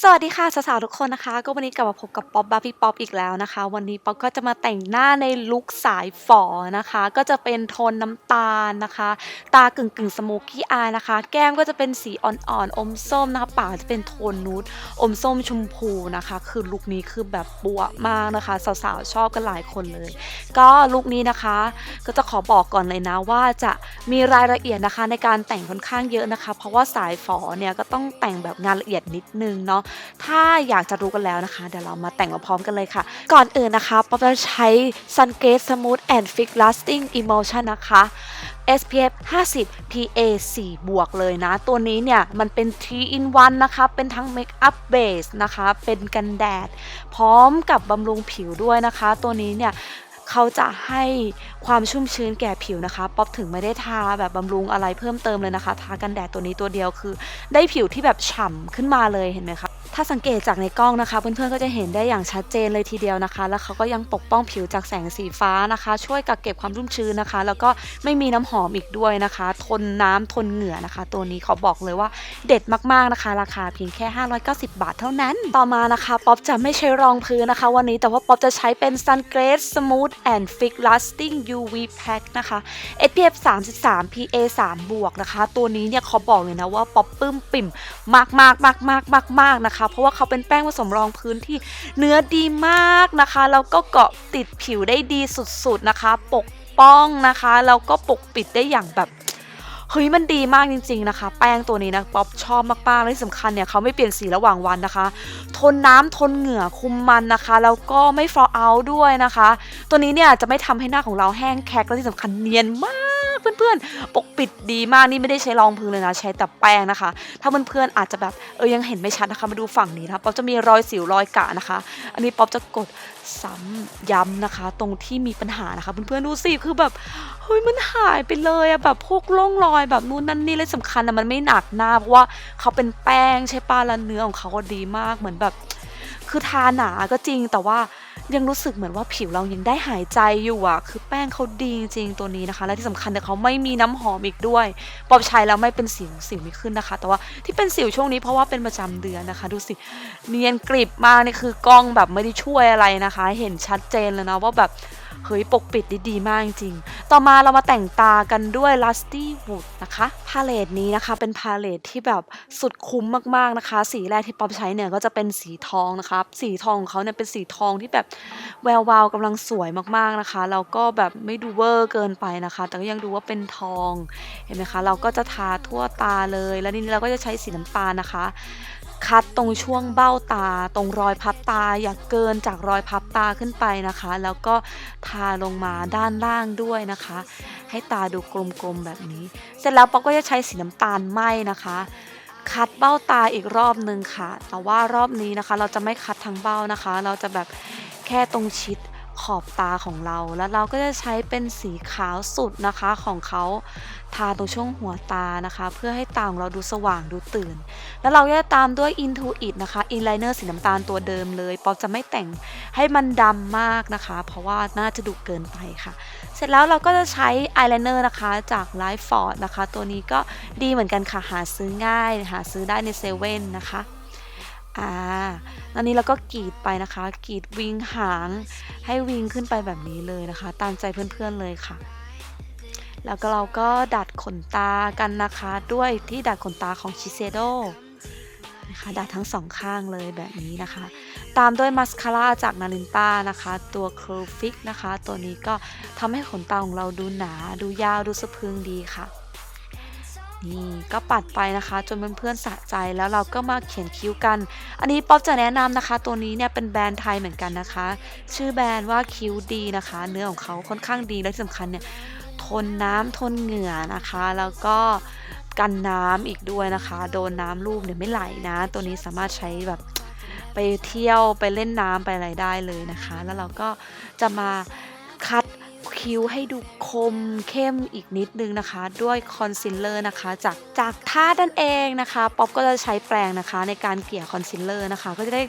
สวัสดีค่ะสาวๆทุกคนนะคะ ก็วันนี้กลับมาพบกับป๊อปบาร์บี้ป๊อปอีกแล้วนะคะ วันนี้ป๊อปก็จะมาแต่งหน้าในลุคสายฝอนะคะ ก็จะเป็นโทนน้ำตาลนะคะ ตากึ่งกึ่งสโมกี้อายนะคะ แก้มก็จะเป็นสีอ่อนๆอมส้มนะคะปากจะเป็นโทนนูดอมส้มชมพูนะคะ คือลุคนี้คือแบบปัวมากนะคะสาวๆชอบกันหลายคนเลย ก็ลุคนี้นะคะ ก็จะขอบอกก่อนเลยนะว่าจะมีรายละเอียดนะคะในการแต่งค่อนข้างเยอะนะคะ เพราะว่าสายฝอเนี่ยก็ต้องแต่งแบบงานละเอียดนิดนึงเนาะถ้าอยากจะรู้กันแล้วนะคะ เดี๋ยวเรามาแต่งมาพร้อมกันเลยค่ะ ก่อนอื่นนะคะป๊อปจะใช้ Sun Gate Smooth and Fix Lasting Emulsion นะคะ SPF 50 PA 4 บวกเลยนะ ตัวนี้เนี่ย มันเป็น 3 in 1 นะคะ เป็นทั้ง Makeup Base นะคะ เป็นกันแดด พร้อมกับบำรุงผิวด้วยนะคะ ตัวนี้เนี่ย เขาจะให้ความชุ่มชื้นแก่ผิวนะคะ ป๊อปถึงไม่ได้ทาแบบบำรุงอะไรเพิ่มเติมเลยนะคะ ทากันแดดตัวนี้ตัวเดียวคือ ได้ผิวที่แบบฉ่ำขึ้นมาเลยเห็นไหมคะถ้าสังเกตจากในกล้องนะคะ เพื่อนๆก็จะเห็นได้อย่างชัดเจนเลยทีเดียวนะคะ แล้วเขาก็ยังปกป้องผิวจากแสงสีฟ้านะคะ ช่วยกักเก็บความชุ่มชื้นนะคะ แล้วก็ไม่มีน้ำหอมอีกด้วยนะคะ ทนน้ำทนเหงื่อนะคะ ตัวนี้เขาบอกเลยว่าเด็ดมากๆนะคะ ราคาเพียงแค่ 590 บาทเท่านั้น ต่อมานะคะ ป๊อปจะไม่ใช้รองพื้นนะคะ วันนี้แต่ว่าป๊อปจะใช้เป็น Sun Grace Smooth and Fix Lasting UV Pack นะคะ SPF 33 PA 3บวกนะคะ ตัวนี้เนี่ยเขาบอกเลยนะว่าป๊อปปื้มปิ่มมากมากมากมากมากมากนะคะ เพราะว่าเขาเป็นแป้งผสมรองพื้นที่เนื้อดีมากนะคะแล้วก็เกาะติดผิวได้ดีสุดๆนะคะ ปกป้องนะคะแล้วก็ปกปิดได้อย่างแบบ เฮ้ยมันดีมากจริงๆนะคะ แป้งตัวนี้นะป๊อปชอบมากๆและที่สำคัญเนี่ยเขาไม่เปลี่ยนสีระหว่างวันนะคะ ทนน้ำทนเหงื่อคุมมันนะคะแล้วก็ไม่ฟลอเอาด้วยนะคะ ตัวนี้เนี่ยจะไม่ทำให้หน้าของเราแห้งแคกและที่สำคัญเนียนมาก เพื่อนๆ ปกปิดดีมากนี่ไม่ได้ใช้รองพื้นเลยนะ ใช้แต่แป้งนะคะ ถ้าเพื่อนๆอาจจะแบบเออยังเห็นไม่ชัดนะคะมาดูฝั่งนี้นะป๊อปจะมีรอยสิวรอยกะนะคะ อันนี้ป๊อปจะกดซ้ำย้ำนะคะ ตรงที่มีปัญหานะคะเพื่อนๆดูสิคือแบบเฮ้ยมันหายไปเลยอะแบบพวกร่องรอยแบบนู่นนั่นนี่และสำคัญอะมันไม่หนักหน้าเพราะว่าเขาเป็นแป้งใช่ป้ะแล้วเนื้อของเขาก็ดีมากเหมือนแบบ คือทาหนาก็จริงแต่ว่า ยังรู้สึกเหมือนว่าผิวเรายังได้หายใจอยู่อะ คือแป้งเขาดีจริงตัวนี้นะคะ และที่สำคัญเนี่ยเขาไม่มีน้ำหอมอีกด้วยปอบใช้แล้วไม่เป็นสิวสิวไม่ขึ้นนะคะ แต่ว่าที่เป็นสิวช่วงนี้เพราะว่าเป็นประจำเดือนนะคะ ดูสิเนียนกริบมากนี่คือกล้องแบบไม่ได้ช่วยอะไรนะคะ เห็นชัดเจนเลยนะว่าแบบ เฮ้ยปกปิดได้ดีมากจริงๆ ต่อมาเรามาแต่งตากันด้วย Lusty Wood นะคะ พาเลตนี้นะคะเป็นพาเลตที่แบบสุดคุ้มมากๆนะคะ สีแรกที่ป๊อปใช้เนี่ยก็จะเป็นสีทองนะคะ สีทองของเขาเนี่ยเป็นสีทองที่แบบแวววาวกำลังสวยมากๆนะคะแล้วก็แบบไม่ดูเวอร์เกินไปนะคะ แต่ก็ยังดูว่าเป็นทองเห็นไหมคะ เราก็จะทาทั่วตาเลย แล้วนี่เราก็จะใช้สีน้ำตาลนะคะ คัดตรงช่วงเบ้าตา ตรงรอยพับตาอย่าเกินจากรอยพับตาขึ้นไปนะคะ แล้วก็ทาลงมาด้านล่างด้วยนะคะ ให้ตาดูกลมๆแบบนี้ เสร็จแล้วป๊อกก็จะใช้สีน้ำตาลไหมนะคะคัดเบ้าตาอีกรอบนึงค่ะ แต่ว่ารอบนี้นะคะ เราจะไม่คัดทั้งเบ้านะคะ เราจะแบบแค่ตรงชิด ขอบตาของเรา แล้วเราก็จะใช้เป็นสีขาวสุดนะคะของเขาทาตรงช่วงหัวตานะคะ เพื่อให้ตาของเราดูสว่างดูตื่น แล้วเราจะตามด้วย Intuit นะคะ Inliner สีน้ำตาลตัวเดิมเลย ป๊อปจะไม่แต่งให้มันดำมากนะคะ เพราะว่าน่าจะดุเกินไปค่ะ เสร็จแล้วเราก็จะใช้ eyeliner นะคะจาก Life Ford นะคะ ตัวนี้ก็ดีเหมือนกันค่ะ หาซื้อง่าย หาซื้อได้ในเซเว่นนะคะ อ่าตอนนี้เราก็กรีดไปนะคะ กรีดวิงหางให้วิงขึ้นไปแบบนี้เลยนะคะ ตามใจเพื่อนๆเลยค่ะ แล้วก็เราก็ดัดขนตากันนะคะด้วยที่ดัดขนตาของชิเซโดนะคะดัดทั้งสองข้างเลยแบบนี้นะคะ ตามด้วยมัสคาร่าจากนารินต้านะคะ ตัว Curl Fix นะคะ ตัวนี้ก็ทำให้ขนตาของเราดูหนา ดูยาว ดูสะพึงดีค่ะ นี่ก็ปัดไปนะคะ จนเพื่อนๆสะใจแล้วเราก็มาเขียนคิ้วกัน อันนี้ป๊อปจะแนะนำนะคะ ตัวนี้เนี่ยเป็นแบรนด์ไทยเหมือนกันนะคะ ชื่อแบรนด์ว่าคิ้วดีนะคะ เนื้อของเขาค่อนข้างดีและที่สำคัญเนี่ยทนน้ำทนเหงื่อนะคะ แล้วก็กันน้ำอีกด้วยนะคะ โดนน้ำลูกเนี่ยไม่ไหลนะ ตัวนี้สามารถใช้แบบไปเที่ยวไปเล่นน้ำไปอะไรได้เลยนะคะ แล้วเราก็จะมาคัด คิ้วให้ดูคมเข้มอีกนิดนึงนะคะ ด้วยคอนซีลเลอร์นะคะ จากจากท่าดันเองนะคะป๊อปก็จะใช้แปรงนะคะ ในการเกลี่ยคอนซีลเลอร์นะคะ ก็จะได้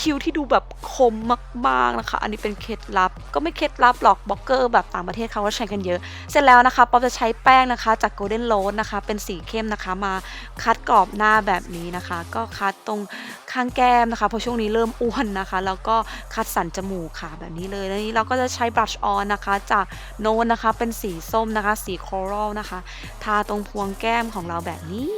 คิ้วที่ดูแบบคมมากๆนะคะ อันนี้เป็นเคล็ดลับก็ไม่เคล็ดลับหรอกบล็อกเกอร์แบบต่างประเทศเขาก็ใช้กันเยอะ เสร็จแล้วนะคะป๊อปจะใช้แป้งนะคะ จาก Golden Rose นะคะ เป็นสีเข้มนะคะมาคัดกรอบหน้าแบบนี้นะคะ ก็คัดตรงข้างแก้มนะคะเพราะช่วงนี้เริ่มอ้วนนะคะ แล้วก็คัดสันจมูกค่ะแบบนี้เลยแล้วนี้เราก็จะใช้บลัชออนนะคะจากโน้นนะคะ เป็นสีส้มนะคะ สีโครัลนะคะ ทาตรงพวงแก้มของเราแบบนี้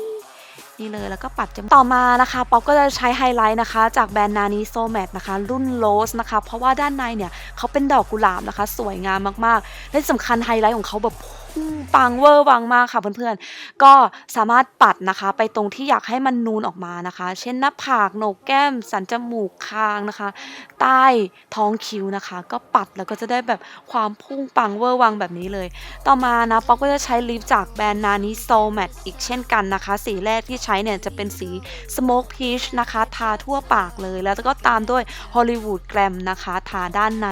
นี่เลยแล้วก็ปัดจมูกต่อมานะคะป๊อปก็จะใช้ไฮไลท์นะคะ จากแบรนด์นานีโซแมทนะคะ รุ่นโรสนะคะ เพราะว่าด้านในเนี่ยเขาเป็นดอกกุหลาบนะคะ สวยงามมากๆ และที่สำคัญไฮไลท์ของเขาแบบ ปังเวอร์วังมากค่ะเพื่อนๆ ก็สามารถปัดนะคะ ไปตรงที่อยากให้มันนูนออกมานะคะ เช่นหน้าผากโหนกแก้ม สันจมูกคางนะคะ ใต้ท้องคิ้วนะคะ ก็ปัดแล้วก็จะได้แบบความพุ่งปังเวอร์วังแบบนี้เลย ต่อมานะป๊อกก็จะใช้ลิปจากแบรนด์นานิโซแมทอีกเช่นกันนะคะ สีแรกที่ใช้เนี่ยจะเป็นสี Smoke Peach นะคะ ทาทั่วปากเลยแล้วก็ตามด้วย Hollywood Glam นะคะ ทาด้านใน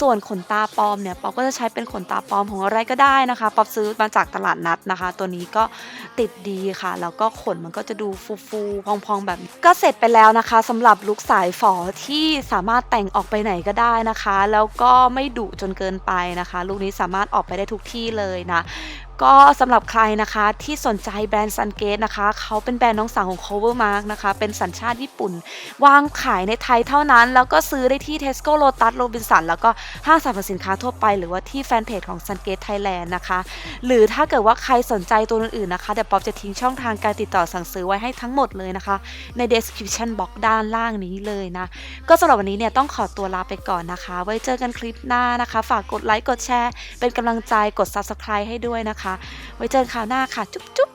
ส่วนขนตาปลอมเนี่ยป๊อกก็จะใช้เป็นขนตาปลอมของอะไรก็ได้นะคะป๊อกซื้อมาจากตลาดนัดนะคะ ตัวนี้ก็ติดดีค่ะ แล้วก็ขนมันก็จะดูฟูๆพองๆแบบนี้ก็เสร็จไปแล้วนะคะสำหรับลุคสายฝอที่สามารถแต่งออกไปไหนก็ได้นะคะ แล้วก็ไม่ดุจนเกินไปนะคะลุคนี้สามารถออกไปได้ทุกที่เลยนะ ก็สำหรับใครนะคะที่สนใจแบรนด์ซันเกตนะคะ เขาเป็นแบรนด์น้องสาวของ Covermark นะคะ เป็นสัญชาติญี่ปุ่น วางขายในไทยเท่านั้น แล้วก็ซื้อได้ที่ Tesco Lotus Robinson แล้วก็ห้างสรรพสินค้าทั่วไป หรือว่าที่แฟนเพจของ Sungate Thailand นะคะ หรือถ้าเกิดว่าใครสนใจตัวอื่นๆนะคะเดี๋ยวป๊อปจะทิ้งช่องทางการติดต่อสั่งซื้อไว้ให้ทั้งหมดเลยนะคะ ใน description box ด้านล่างนี้เลยนะ ก็สำหรับวันนี้เนี่ยต้องขอตัวลาไปก่อนนะคะ ไว้เจอกันคลิปหน้านะคะ ฝากกดไลค์กดแชร์เป็นกำลังใจกด subscribe ให้ด้วยนะคะไว้เจอกันคราวหน้าค่ะ จุ๊บจุ๊บ